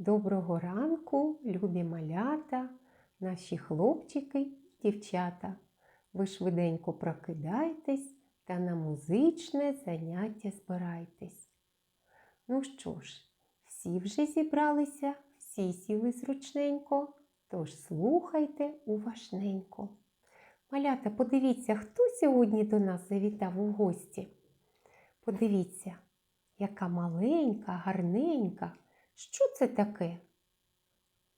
Доброго ранку, любі малята, наші хлопчики і дівчата. Ви швиденько прокидайтесь та на музичне заняття збирайтесь. Ну що ж, всі вже зібралися, всі сіли зручненько, тож слухайте уважненько. Малята, подивіться, хто сьогодні до нас завітав у гості. Подивіться, яка маленька, гарненька. Що це таке?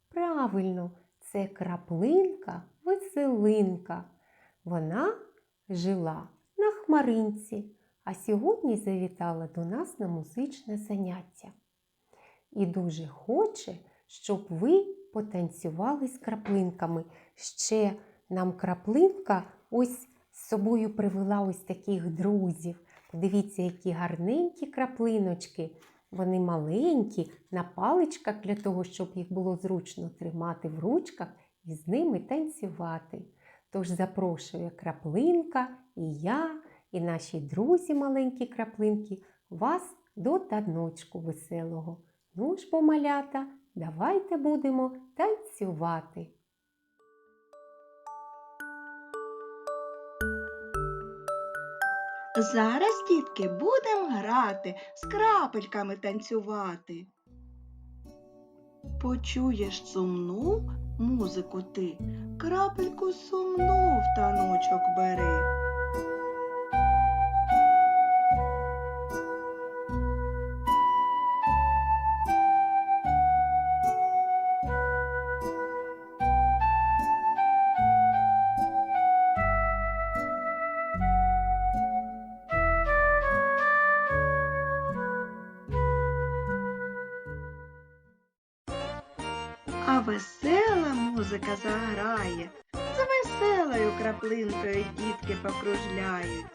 Правильно, це краплинка веселинка. Вона жила на хмаринці, а сьогодні завітала до нас на музичне заняття. І дуже хоче, щоб ви потанцювали з краплинками. Ще нам краплинка ось з собою привела ось таких друзів. Подивіться, які гарненькі краплиночки. Вони маленькі, на паличках для того, щоб їх було зручно тримати в ручках і з ними танцювати. Тож запрошую краплинка і я, і наші друзі маленькі краплинки вас до таночку веселого. Ну ж, бо, малята, давайте будемо танцювати. Зараз, дітки, будемо грати, з крапельками танцювати. Почуєш сумну музику ти, крапельку сумну в таночок бери. А весела музика заграє, за веселою краплинкою дітки покружляють.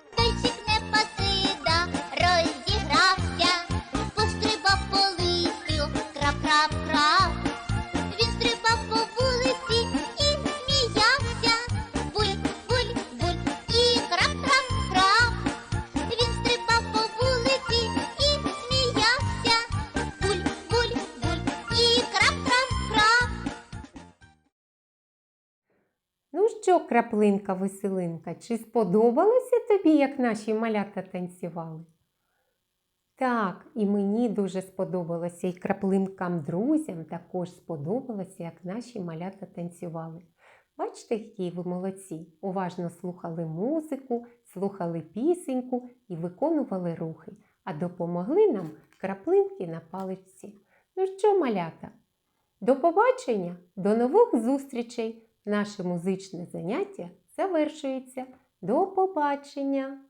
Ну що, краплинка веселинка, чи сподобалося тобі, як наші малята танцювали? Так, і мені дуже сподобалося, і краплинкам друзям також сподобалося, як наші малята танцювали. Бачите, які ви молодці, уважно слухали музику, слухали пісеньку і виконували рухи, а допомогли нам краплинки на паличці. Ну що, малята? До побачення, до нових зустрічей! Наше музичне заняття завершується. До побачення!